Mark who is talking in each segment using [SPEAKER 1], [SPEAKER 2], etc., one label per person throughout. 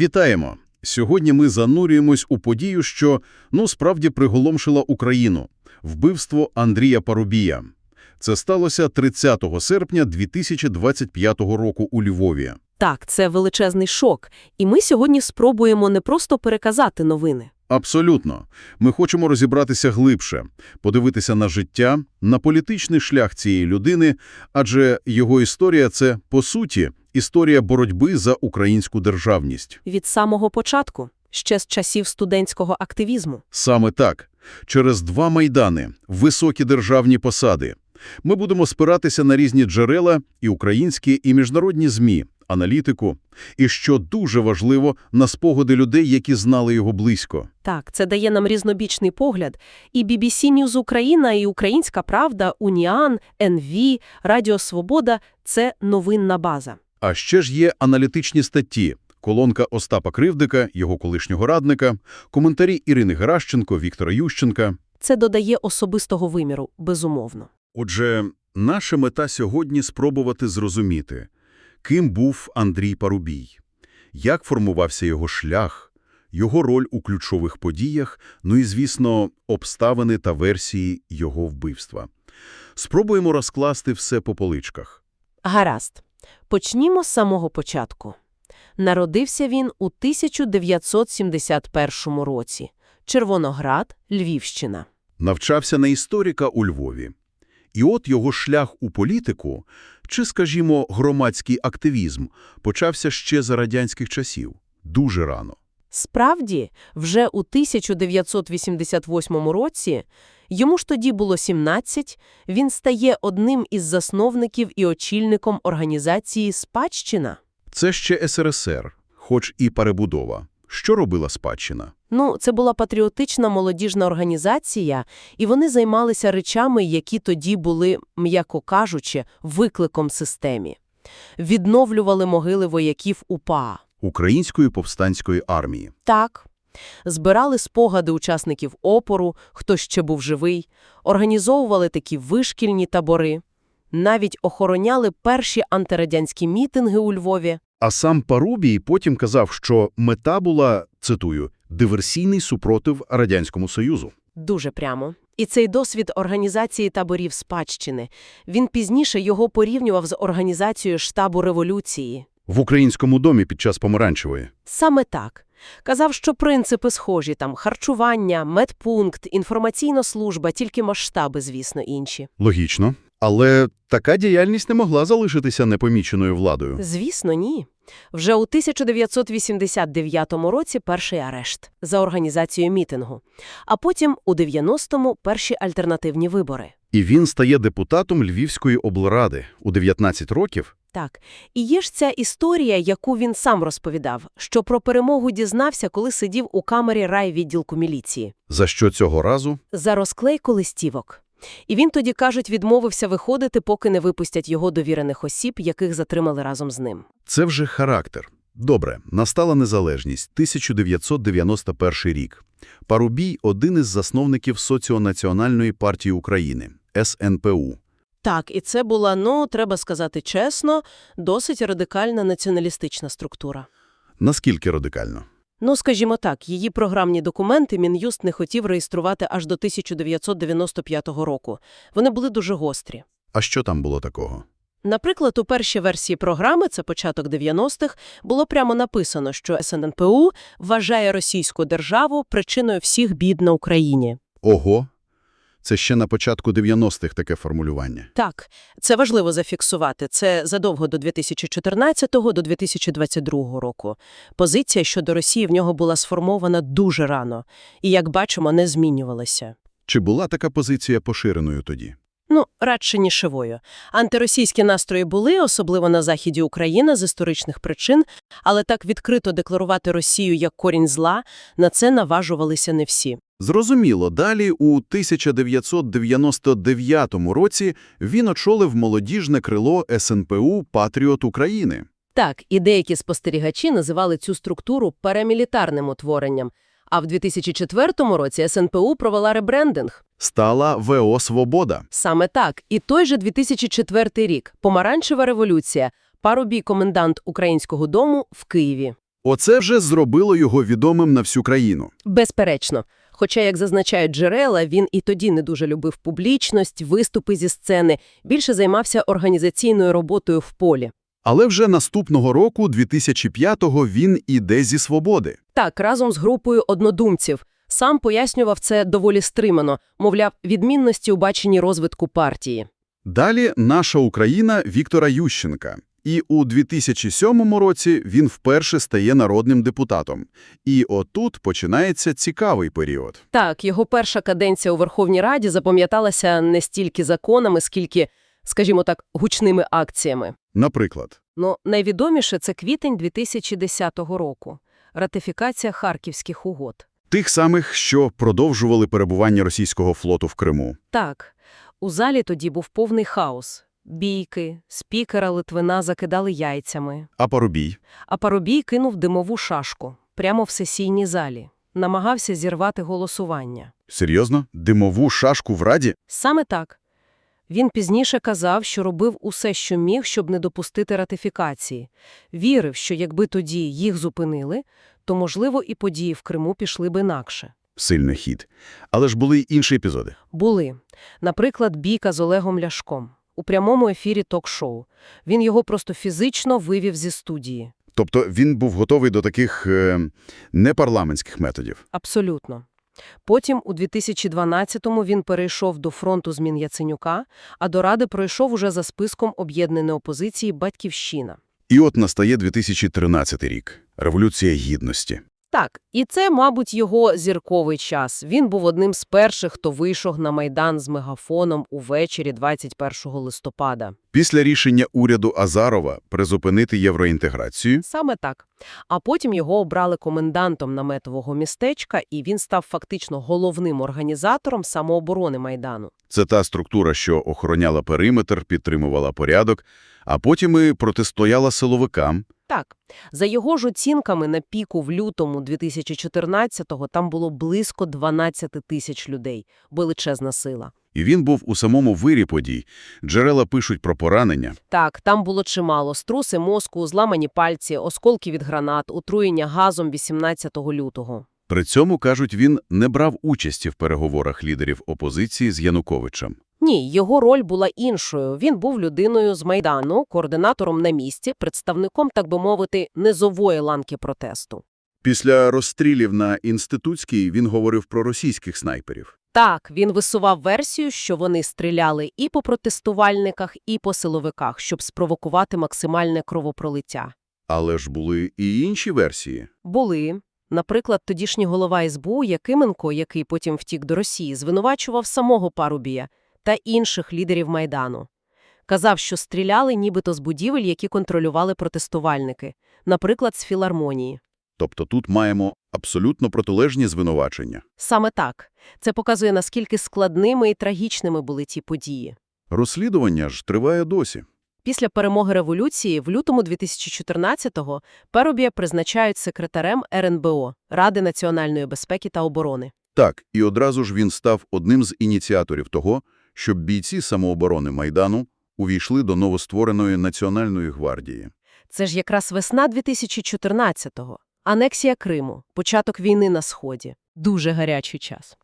[SPEAKER 1] Вітаємо! Сьогодні ми занурюємось у подію, що, ну, справді приголомшила Україну – вбивство Андрія Парубія. Це сталося 30 серпня 2025 року у Львові.
[SPEAKER 2] Так, це величезний шок. І ми сьогодні спробуємо не просто переказати новини.
[SPEAKER 1] Абсолютно. Ми хочемо розібратися глибше, подивитися на життя, на політичний шлях цієї людини, адже його історія – це, по суті, історія боротьби за українську державність.
[SPEAKER 2] Від самого початку, ще з часів студентського активізму.
[SPEAKER 1] Саме так. Через два майдани, високі державні посади. Ми будемо спиратися на різні джерела і українські, і міжнародні ЗМІ, аналітику, і, що дуже важливо, на спогади людей, які знали його близько.
[SPEAKER 2] Так, це дає нам різнобічний погляд. І BBC News Україна, і Українська Правда, Уніан, НВ, Радіо Свобода – це новинна база.
[SPEAKER 1] А ще ж є аналітичні статті, колонка Остапа Кривдика, його колишнього радника, коментарі Ірини Геращенко, Віктора Ющенка.
[SPEAKER 2] Це додає особистого виміру, безумовно.
[SPEAKER 1] Отже, наша мета сьогодні – спробувати зрозуміти, ким був Андрій Парубій, як формувався його шлях, його роль у ключових подіях, ну і, звісно, обставини та версії його вбивства. Спробуємо розкласти все по поличках.
[SPEAKER 2] Гаразд. Почнімо з самого початку. Народився він у 1971 році. Червоноград, Львівщина.
[SPEAKER 1] Навчався на історика у Львові. І от його шлях у політику, чи, скажімо, громадський активізм, почався ще за радянських часів. Дуже рано.
[SPEAKER 2] Справді, вже у 1988 році, йому ж тоді було 17, він стає одним із засновників і очільником організації «Спадщина».
[SPEAKER 1] Це ще СРСР, хоч і перебудова. Що робила спадщина?
[SPEAKER 2] Ну, це була патріотична молодіжна організація, і вони займалися речами, які тоді були, м'яко кажучи, викликом системі. Відновлювали могили вояків УПА.
[SPEAKER 1] Української повстанської армії.
[SPEAKER 2] Так. Збирали спогади учасників опору, хто ще був живий, організовували такі вишкільні табори, навіть охороняли перші антирадянські мітинги у Львові.
[SPEAKER 1] А сам Парубій потім казав, що мета була, цитую, «диверсійний супротив Радянському Союзу».
[SPEAKER 2] Дуже прямо. І цей досвід організації таборів спадщини, він пізніше його порівнював з організацією штабу революції.
[SPEAKER 1] В українському домі під час помаранчевої.
[SPEAKER 2] Саме так. Казав, що принципи схожі, там харчування, медпункт, інформаційна служба, тільки масштаби, звісно, інші.
[SPEAKER 1] Логічно. Але така діяльність не могла залишитися непоміченою владою.
[SPEAKER 2] Звісно, ні. Вже у 1989 році перший арешт за організацією мітингу, а потім у 90-му перші альтернативні вибори.
[SPEAKER 1] І він стає депутатом Львівської облради у 19 років.
[SPEAKER 2] Так, і є ж ця історія, яку він сам розповідав, що про перемогу дізнався, коли сидів у камері райвідділку міліції.
[SPEAKER 1] За що цього разу?
[SPEAKER 2] За розклейку листівок. І він тоді, кажуть, відмовився виходити, поки не випустять його довірених осіб, яких затримали разом з ним.
[SPEAKER 1] Це вже характер. Добре, настала незалежність, 1991 рік. Парубій – один із засновників Соціонаціональної партії України – СНПУ.
[SPEAKER 2] Так, і це була, ну, треба сказати чесно, досить радикальна націоналістична структура.
[SPEAKER 1] Наскільки радикально?
[SPEAKER 2] Ну, скажімо так, її програмні документи Мін'юст не хотів реєструвати аж до 1995 року. Вони були дуже гострі.
[SPEAKER 1] А що там було такого?
[SPEAKER 2] Наприклад, у першій версії програми, це початок 90-х, було прямо написано, що СННПУ вважає російську державу причиною всіх бід на Україні.
[SPEAKER 1] Ого! Це ще на початку 90-х таке формулювання.
[SPEAKER 2] Так, це важливо зафіксувати. Це задовго до 2014-го, до 2022 року. Позиція щодо Росії в нього була сформована дуже рано і, як бачимо, не змінювалася.
[SPEAKER 1] Чи була така позиція поширеною тоді?
[SPEAKER 2] Ну, радше нішевою. Антиросійські настрої були, особливо на заході України, з історичних причин, але так відкрито декларувати Росію як корінь зла, на це наважувалися не всі.
[SPEAKER 1] Зрозуміло, далі у 1999 році він очолив молодіжне крило СНПУ «Патріот України».
[SPEAKER 2] Так, і деякі спостерігачі називали цю структуру парамілітарним утворенням. А в 2004 році СНПУ провела ребрендинг.
[SPEAKER 1] Стала ВО «Свобода».
[SPEAKER 2] Саме так. І той же 2004 рік – помаранчева революція, Парубій комендант Українського дому в Києві.
[SPEAKER 1] Оце вже зробило його відомим на всю країну.
[SPEAKER 2] Безперечно. Хоча, як зазначають джерела, він і тоді не дуже любив публічність, виступи зі сцени, більше займався організаційною роботою в полі.
[SPEAKER 1] Але вже наступного року, 2005-го, він іде зі свободи.
[SPEAKER 2] Так, разом з групою однодумців. Сам пояснював це доволі стримано, мовляв, відмінності у баченні розвитку партії.
[SPEAKER 1] Далі наша Україна Віктора Ющенка. І у 2007 році він вперше стає народним депутатом. І отут починається цікавий період.
[SPEAKER 2] Так, його перша каденція у Верховній Раді запам'яталася не стільки законами, скільки, скажімо так, гучними акціями.
[SPEAKER 1] Наприклад,
[SPEAKER 2] Ну, найвідоміше це квітень 2010 року. Ратифікація Харківських угод.
[SPEAKER 1] Тих самих, що продовжували перебування російського флоту в Криму.
[SPEAKER 2] Так, у залі тоді був повний хаос. Бійки, спікера Литвина закидали яйцями,
[SPEAKER 1] А Парубій?
[SPEAKER 2] а Парубій кинув димову шашку прямо в сесійній залі. Намагався зірвати голосування.
[SPEAKER 1] Серйозно? Димову шашку в Раді?
[SPEAKER 2] Саме так. Він пізніше казав, що робив усе, що міг, щоб не допустити ратифікації. Вірив, що якби тоді їх зупинили, то, можливо, і події в Криму пішли б інакше.
[SPEAKER 1] Сильний хід. Але ж були й інші епізоди.
[SPEAKER 2] Були. Наприклад, бійка з Олегом Ляшком. У прямому ефірі ток-шоу. Він його просто фізично вивів зі студії.
[SPEAKER 1] Тобто він був готовий до таких е, непарламентських методів.
[SPEAKER 2] Абсолютно. Потім, у 2012-му, він перейшов до фронту змін Яценюка, а до Ради пройшов уже за списком об'єднаної опозиції «Батьківщина».
[SPEAKER 1] І от настає 2013 рік. Революція Гідності.
[SPEAKER 2] Так, і це, мабуть, його зірковий час. Він був одним з перших, хто вийшов на Майдан з мегафоном увечері 21 листопада.
[SPEAKER 1] Після рішення уряду Азарова призупинити євроінтеграцію,
[SPEAKER 2] Саме так. А потім його обрали комендантом наметового містечка, і він став фактично головним організатором самооборони Майдану.
[SPEAKER 1] це та структура, що охороняла периметр, підтримувала порядок, а потім і протистояла силовикам.
[SPEAKER 2] Так, за його ж оцінками, на піку в лютому 2014-го там було близько 12 тисяч людей. Величезна сила.
[SPEAKER 1] І він був у самому вирі подій. Джерела пишуть про поранення.
[SPEAKER 2] Так, там було чимало. Струси мозку, зламані пальці, осколки від гранат, отруєння газом 18 лютого.
[SPEAKER 1] При цьому, кажуть, він не брав участі в переговорах лідерів опозиції з Януковичем.
[SPEAKER 2] Ні, його роль була іншою. Він був людиною з Майдану, координатором на місці, представником, так би мовити, низової ланки протесту.
[SPEAKER 1] Після розстрілів на Інститутській він говорив про російських снайперів.
[SPEAKER 2] Так, він висував версію, що вони стріляли і по протестувальниках, і по силовиках, щоб спровокувати максимальне кровопролиття.
[SPEAKER 1] Але ж були і інші версії.
[SPEAKER 2] Були. Наприклад, тодішній голова СБУ Якименко, який потім втік до Росії, звинувачував самого Парубія та інших лідерів Майдану. Казав, що стріляли нібито з будівель, які контролювали протестувальники, наприклад, з філармонії.
[SPEAKER 1] Тобто тут маємо абсолютно протилежні звинувачення.
[SPEAKER 2] Саме так. Це показує, наскільки складними і трагічними були ті події.
[SPEAKER 1] Розслідування ж триває досі.
[SPEAKER 2] Після перемоги революції в лютому 2014-го Парубія призначають секретарем РНБО – Ради національної безпеки та оборони.
[SPEAKER 1] Так, і одразу ж він став одним з ініціаторів того, щоб бійці самооборони Майдану увійшли до новоствореної Національної гвардії.
[SPEAKER 2] Це ж якраз весна 2014-го. Анексія Криму, початок війни на Сході. Дуже гарячий час.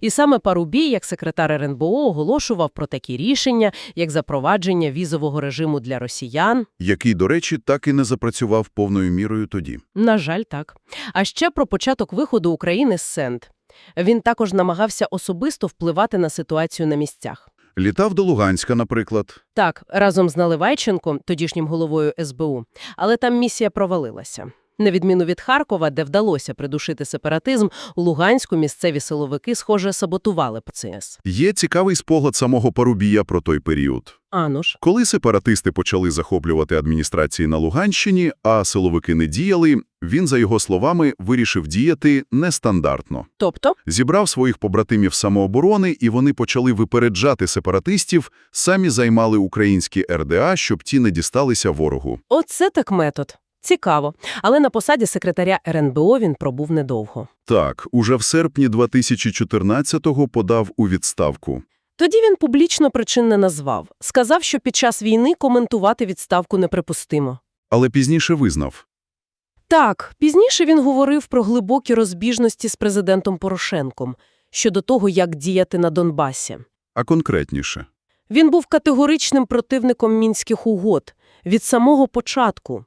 [SPEAKER 2] І саме Парубій, як секретар РНБО, оголошував про такі рішення, як запровадження візового режиму для росіян.
[SPEAKER 1] який, до речі, так і не запрацював повною мірою тоді.
[SPEAKER 2] На жаль, так. А ще про початок виходу України з СЕНД. Він також намагався особисто впливати на ситуацію на місцях.
[SPEAKER 1] Літав до Луганська, наприклад.
[SPEAKER 2] Так, разом з Наливайченком, тодішнім головою СБУ, але там місія провалилася. На відміну від Харкова, де вдалося придушити сепаратизм, у Луганську місцеві силовики, схоже, саботували ПЦС.
[SPEAKER 1] Є цікавий спогад самого Парубія про той період.
[SPEAKER 2] Ану ж.
[SPEAKER 1] Коли сепаратисти почали захоплювати адміністрації на Луганщині, а силовики не діяли, він, за його словами, вирішив діяти нестандартно.
[SPEAKER 2] Тобто?
[SPEAKER 1] Зібрав своїх побратимів самооборони, і вони почали випереджати сепаратистів, самі займали українські РДА, щоб ті не дісталися ворогу.
[SPEAKER 2] Оце так метод. Цікаво. Але на посаді секретаря РНБО він пробув недовго.
[SPEAKER 1] Так, уже в серпні 2014-го подав у відставку.
[SPEAKER 2] Тоді він публічно причин не назвав. Сказав, що під час війни коментувати відставку неприпустимо.
[SPEAKER 1] Але пізніше визнав.
[SPEAKER 2] Так, пізніше він говорив про глибокі розбіжності з президентом Порошенком щодо того, як діяти на Донбасі.
[SPEAKER 1] А конкретніше?
[SPEAKER 2] Він був категоричним противником мінських угод від самого початку.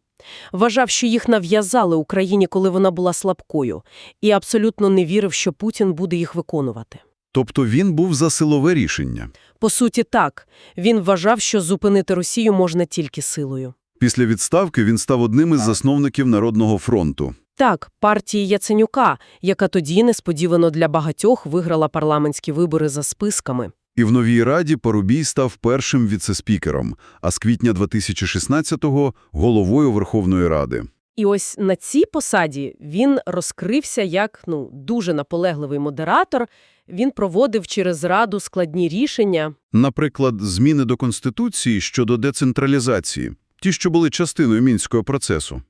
[SPEAKER 2] Вважав, що їх нав'язали Україні, коли вона була слабкою, і абсолютно не вірив, що Путін буде їх виконувати.
[SPEAKER 1] Тобто він був за силове рішення.
[SPEAKER 2] По суті, так. Він вважав, що зупинити Росію можна тільки силою.
[SPEAKER 1] Після відставки він став одним із засновників Народного фронту.
[SPEAKER 2] Так, партії Яценюка, яка тоді несподівано для багатьох виграла парламентські вибори за списками.
[SPEAKER 1] І в новій раді Парубій став першим віцеспікером, а з квітня 2016-го – головою Верховної Ради.
[SPEAKER 2] І ось на цій посаді він розкрився як ну, дуже наполегливий модератор. Він проводив через Раду складні рішення.
[SPEAKER 1] Наприклад, зміни до Конституції щодо децентралізації, ті, що були частиною Мінського процесу.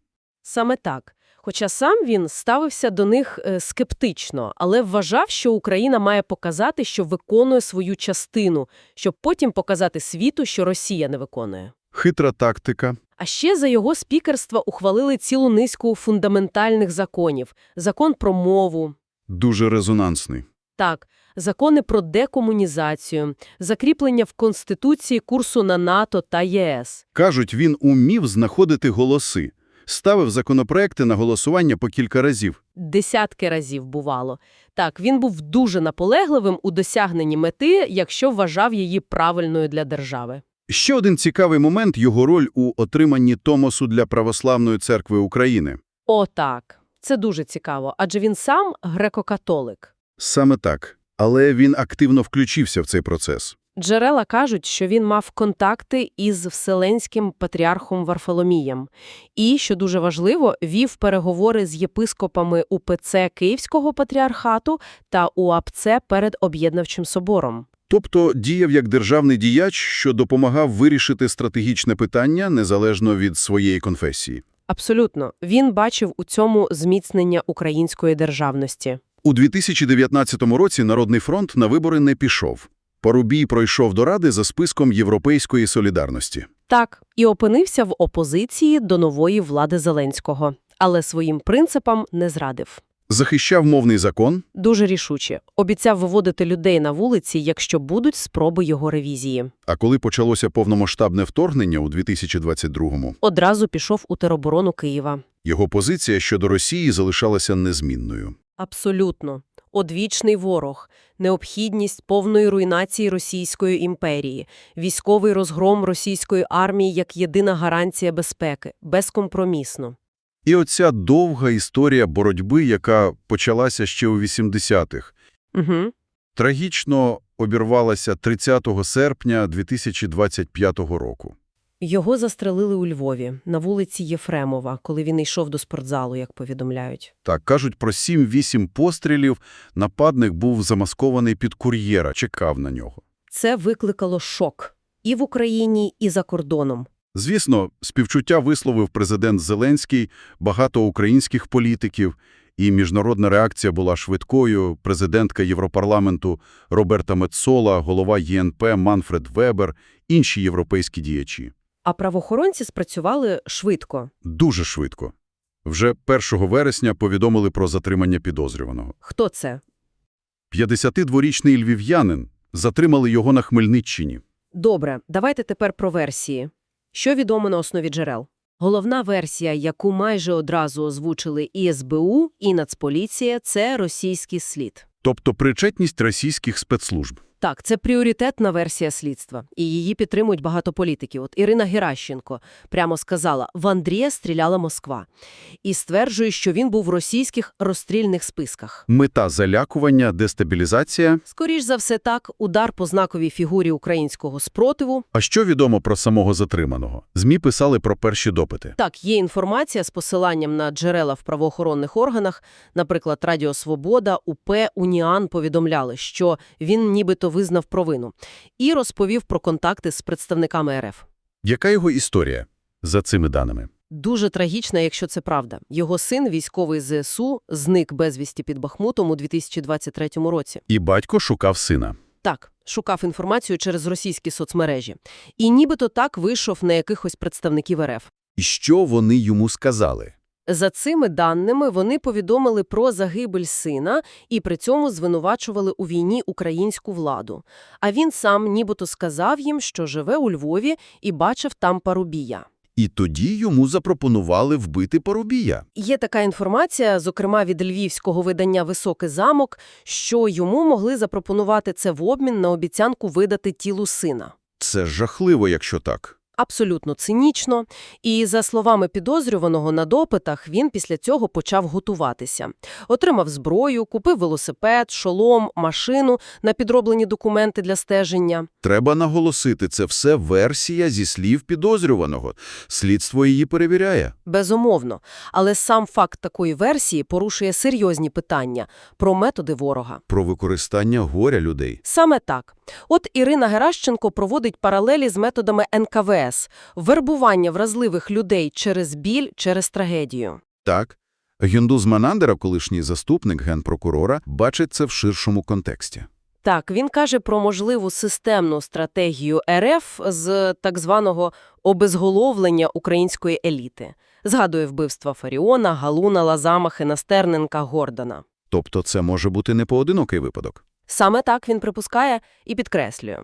[SPEAKER 2] Саме так. Хоча сам він ставився до них е, скептично, але вважав, що Україна має показати, що виконує свою частину, щоб потім показати світу, що Росія не виконує.
[SPEAKER 1] Хитра тактика.
[SPEAKER 2] А ще за його спікерства ухвалили цілу низку фундаментальних законів. Закон про мову,
[SPEAKER 1] Дуже резонансний.
[SPEAKER 2] так, закони про декомунізацію, закріплення в Конституції курсу на НАТО та ЄС.
[SPEAKER 1] Кажуть, він умів знаходити голоси. Ставив законопроекти на голосування по кілька разів.
[SPEAKER 2] Десятки разів бувало. Так, він був дуже наполегливим у досягненні мети, якщо вважав її правильною для держави.
[SPEAKER 1] Ще один цікавий момент – його роль у отриманні Томосу для Православної церкви України.
[SPEAKER 2] О, так. Це дуже цікаво, адже він сам греко-католик.
[SPEAKER 1] Саме так. Але він активно включився в цей процес.
[SPEAKER 2] Джерела кажуть, що він мав контакти із Вселенським патріархом Варфоломієм і, що дуже важливо, вів переговори з єпископами УПЦ Київського патріархату та УАПЦ перед Об'єднавчим собором.
[SPEAKER 1] Тобто діяв як державний діяч, що допомагав вирішити стратегічне питання незалежно від своєї конфесії.
[SPEAKER 2] Абсолютно. Він бачив у цьому зміцнення української державності.
[SPEAKER 1] У 2019 році Народний фронт на вибори не пішов. Парубій пройшов до Ради за списком Європейської солідарності.
[SPEAKER 2] Так, і опинився в опозиції до нової влади Зеленського, але своїм принципам не зрадив.
[SPEAKER 1] Захищав мовний закон,
[SPEAKER 2] Дуже рішуче. Обіцяв виводити людей на вулиці, якщо будуть спроби його ревізії.
[SPEAKER 1] а коли почалося повномасштабне вторгнення у 2022-му,
[SPEAKER 2] Одразу пішов у тероборону Києва.
[SPEAKER 1] його позиція щодо Росії залишалася незмінною.
[SPEAKER 2] Абсолютно. Одвічний ворог, необхідність повної руйнації Російської імперії, військовий розгром російської армії як єдина гарантія безпеки, безкомпромісно.
[SPEAKER 1] І оця довга історія боротьби, яка почалася ще у 80-х,
[SPEAKER 2] Угу.
[SPEAKER 1] трагічно обірвалася 30 серпня 2025 року.
[SPEAKER 2] Його застрелили у Львові, на вулиці Єфремова, коли він йшов до спортзалу, як повідомляють.
[SPEAKER 1] Так, кажуть, про 7-8 пострілів нападник був замаскований під кур'єра, чекав на нього.
[SPEAKER 2] Це викликало шок і в Україні, і за кордоном.
[SPEAKER 1] Звісно, співчуття висловив президент Зеленський, багато українських політиків, і міжнародна реакція була швидкою. Президентка Європарламенту Роберта Мецола, голова ЄНП Манфред Вебер, інші європейські діячі.
[SPEAKER 2] А правоохоронці спрацювали швидко.
[SPEAKER 1] Дуже швидко. Вже 1 вересня повідомили про затримання підозрюваного.
[SPEAKER 2] Хто це?
[SPEAKER 1] 52-річний львів'янин. Затримали його на Хмельниччині.
[SPEAKER 2] Добре, давайте тепер про версії. Що відомо на основі джерел? Головна версія, яку майже одразу озвучили і СБУ, і Нацполіція – це російський слід.
[SPEAKER 1] Тобто причетність російських спецслужб.
[SPEAKER 2] Так, це пріоритетна версія слідства, і її підтримують багато політиків. От Ірина Геращенко прямо сказала, в Андрія стріляла Москва. І стверджує, що він був в російських розстрільних списках.
[SPEAKER 1] Мета залякування, дестабілізація.
[SPEAKER 2] Скоріш за все так, удар по знаковій фігурі українського спротиву.
[SPEAKER 1] А що відомо про самого затриманого? ЗМІ писали про перші допити.
[SPEAKER 2] Так, є інформація з посиланням на джерела в правоохоронних органах, наприклад, Радіо Свобода, УП, Уніан повідомляли, що він нібито визнав провину і розповів про контакти з представниками РФ.
[SPEAKER 1] Яка його історія за цими даними?
[SPEAKER 2] Дуже трагічна, якщо це правда. Його син, військовий ЗСУ, зник безвісті під Бахмутом у 2023 році.
[SPEAKER 1] І батько шукав сина.
[SPEAKER 2] Так, шукав інформацію через російські соцмережі. І нібито так вийшов на якихось представників РФ.
[SPEAKER 1] І що вони йому сказали?
[SPEAKER 2] За цими даними вони повідомили про загибель сина і при цьому звинувачували у війні українську владу. А він сам нібито сказав їм, що живе у Львові і бачив там Парубія.
[SPEAKER 1] І тоді йому запропонували вбити Парубія.
[SPEAKER 2] Є така інформація, зокрема від львівського видання «Високий замок», що йому могли запропонувати це в обмін на обіцянку видати тілу сина.
[SPEAKER 1] Це жахливо, якщо так.
[SPEAKER 2] Абсолютно цинічно. І, за словами підозрюваного на допитах, він після цього почав готуватися. Отримав зброю, купив велосипед, шолом, машину на підроблені документи для стеження.
[SPEAKER 1] Треба наголосити, це все версія зі слів підозрюваного. Слідство її перевіряє.
[SPEAKER 2] Безумовно. Але сам факт такої версії порушує серйозні питання про методи ворога.
[SPEAKER 1] Про використання горя людей.
[SPEAKER 2] Саме так. От Ірина Геращенко проводить паралелі з методами НКВС – вербування вразливих людей через біль, через трагедію.
[SPEAKER 1] Так. Гюндуз Манандера, колишній заступник генпрокурора, бачить це в ширшому контексті.
[SPEAKER 2] Так, він каже про можливу системну стратегію РФ з так званого обезголовлення української еліти. Згадує вбивства Фаріона, Галуна, Лазамахи, Настерненка, Гордона.
[SPEAKER 1] Тобто це може бути не поодинокий випадок.
[SPEAKER 2] Саме так він припускає і підкреслює.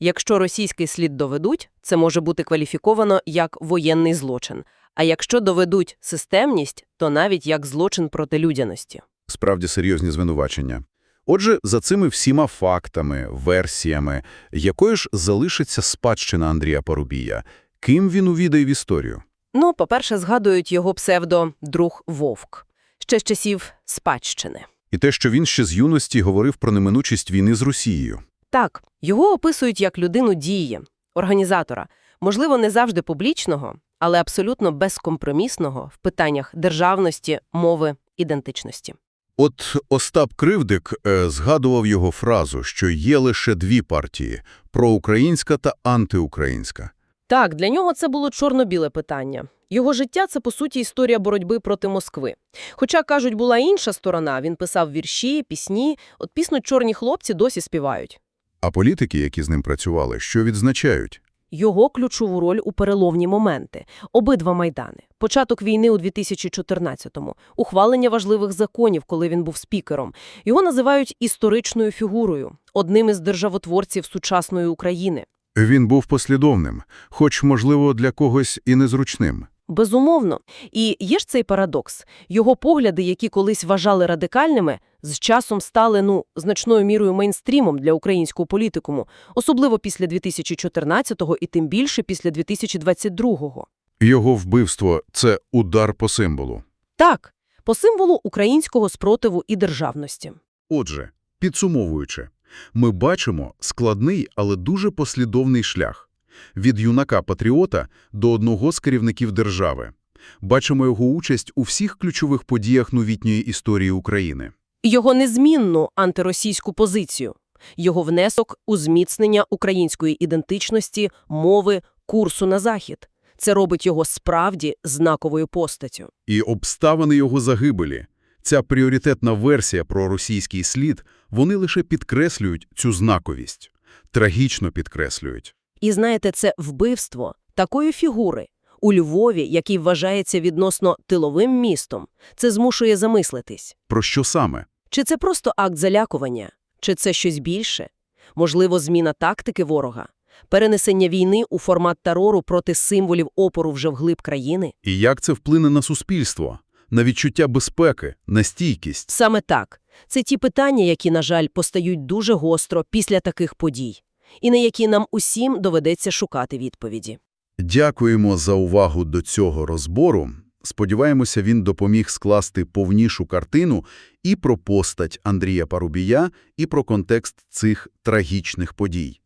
[SPEAKER 2] Якщо російський слід доведуть, це може бути кваліфіковано як воєнний злочин. А якщо доведуть системність, то навіть як злочин проти людяності.
[SPEAKER 1] Справді серйозні звинувачення. Отже, за цими всіма фактами, версіями, якою ж залишиться спадщина Андрія Парубія? Ким він увійде в історію?
[SPEAKER 2] Ну, по-перше, згадують його псевдо «друг Вовк» ще з часів спадщини.
[SPEAKER 1] І те, що він ще з юності говорив про неминучість війни з Росією.
[SPEAKER 2] Так, його описують як людину дії, організатора, можливо, не завжди публічного, але абсолютно безкомпромісного в питаннях державності, мови, ідентичності.
[SPEAKER 1] От Остап Кривдик е, згадував його фразу, що є лише дві партії – проукраїнська та антиукраїнська.
[SPEAKER 2] Так, для нього це було чорно-біле питання. Його життя – це, по суті, історія боротьби проти Москви. Хоча, кажуть, була інша сторона, він писав вірші, пісні, от пісню «Чорні хлопці» досі співають.
[SPEAKER 1] А політики, які з ним працювали, що відзначають?
[SPEAKER 2] Його ключову роль у переломні моменти. Обидва Майдани. Початок війни у 2014-му. Ухвалення важливих законів, коли він був спікером. Його називають історичною фігурою, одним із державотворців сучасної України.
[SPEAKER 1] Він був послідовним, хоч, можливо, для когось і незручним.
[SPEAKER 2] Безумовно. І є ж цей парадокс. Його погляди, які колись вважали радикальними, з часом стали, ну, значною мірою мейнстрімом для українського політикуму, особливо після 2014-го і тим більше після 2022-го.
[SPEAKER 1] Його вбивство – це удар по символу.
[SPEAKER 2] Так, по символу українського спротиву і державності.
[SPEAKER 1] Отже, підсумовуючи, ми бачимо складний, але дуже послідовний шлях. Від юнака-патріота до одного з керівників держави. Бачимо його участь у всіх ключових подіях новітньої історії України.
[SPEAKER 2] Його незмінну антиросійську позицію, його внесок у зміцнення української ідентичності, мови, курсу на Захід. Це робить його справді знаковою постаттю.
[SPEAKER 1] І обставини його загибелі. Ця пріоритетна версія про російський слід, вони лише підкреслюють цю знаковість. Трагічно підкреслюють.
[SPEAKER 2] І знаєте, це вбивство такої фігури у Львові, який вважається відносно тиловим містом. Це змушує замислитись.
[SPEAKER 1] Про що саме?
[SPEAKER 2] Чи це просто акт залякування? Чи це щось більше? Можливо, зміна тактики ворога? Перенесення війни у формат терору проти символів опору вже вглиб країни?
[SPEAKER 1] І як це вплине на суспільство? На відчуття безпеки, на стійкість?
[SPEAKER 2] Саме так. Це ті питання, які, на жаль, постають дуже гостро після таких подій, і на які нам усім доведеться шукати відповіді.
[SPEAKER 1] Дякуємо за увагу до цього розбору. Сподіваємося, він допоміг скласти повнішу картину і про постать Андрія Парубія, і про контекст цих трагічних подій.